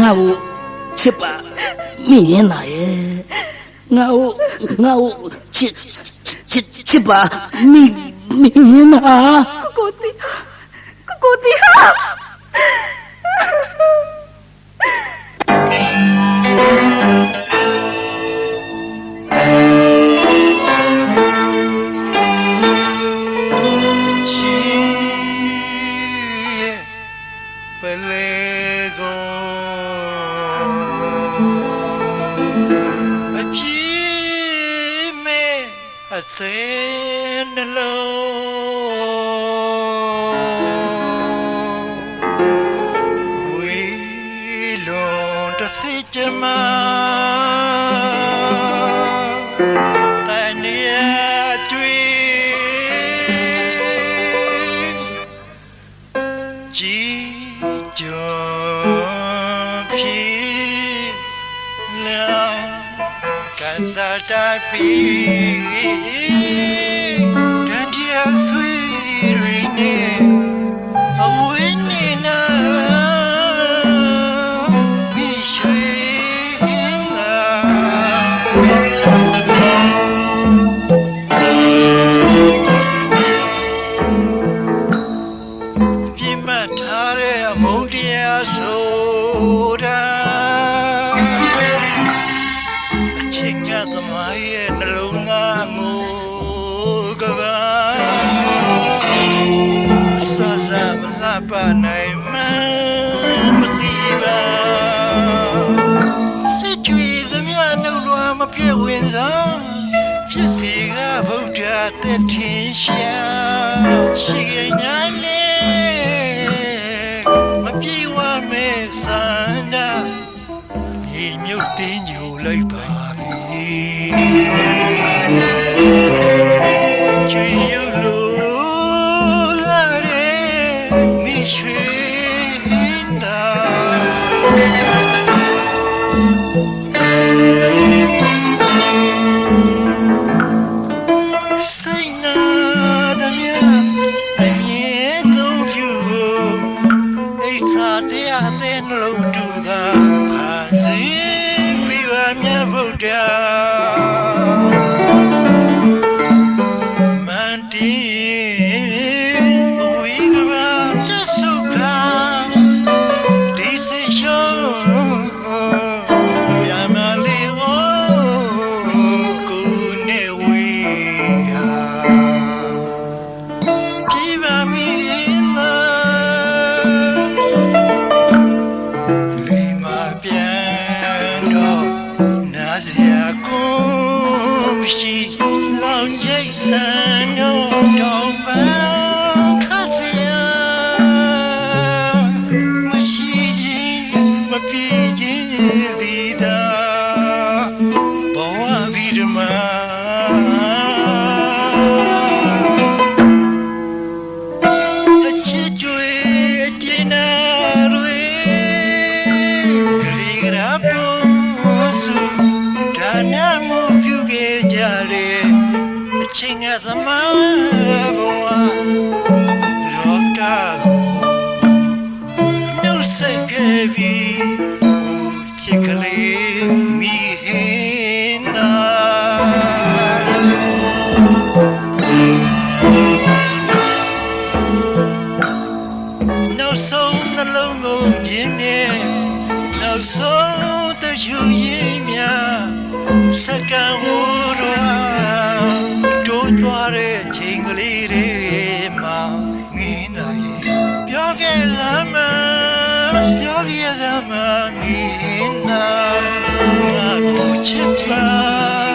ငါ့ကိုချစ်ပါမိရင်လာရဲ့ငါ့ကိုငါ့ကိုချစ်ချစ်ချစ်ပါမိမိရင်လာကိုတီကိုတီဟာချီရဲ့ပလေကို စေနှလုံးဝေလုံးတစီချမတန်ရတွေ့ကြည်ကြော် ကန်စားတာပြီတန်တရာဆွေရီနေအဝင်းနေနာမိရွှေငါပြင်းမှတ်ထားတဲ့အမုန်းတရားဆိုတာ ချင်းကသမားရဲ့နှလုံးသားငိုကပါစစမလှပနိုင်မှမသိပါလက်ကျွေသမျှနှုတ်လွှာမပြည့်ဝင်စားဖြစ်စီကဗုဒ္ဓတက်ထင်ရှားရှိခဲ့ညာလေမပြေဝမဲဆန္ဒမြေမြုပ်တင်း ကိုမရှိလောင်ရိတ်ဆန်တော့တောင်းပန် ချင်းကသမားဘဝလောကကိုနှုတ်ဆက်ခဲ့ပြီး ပြောခဲ့စမ်းမပြောခဲ့စမ်း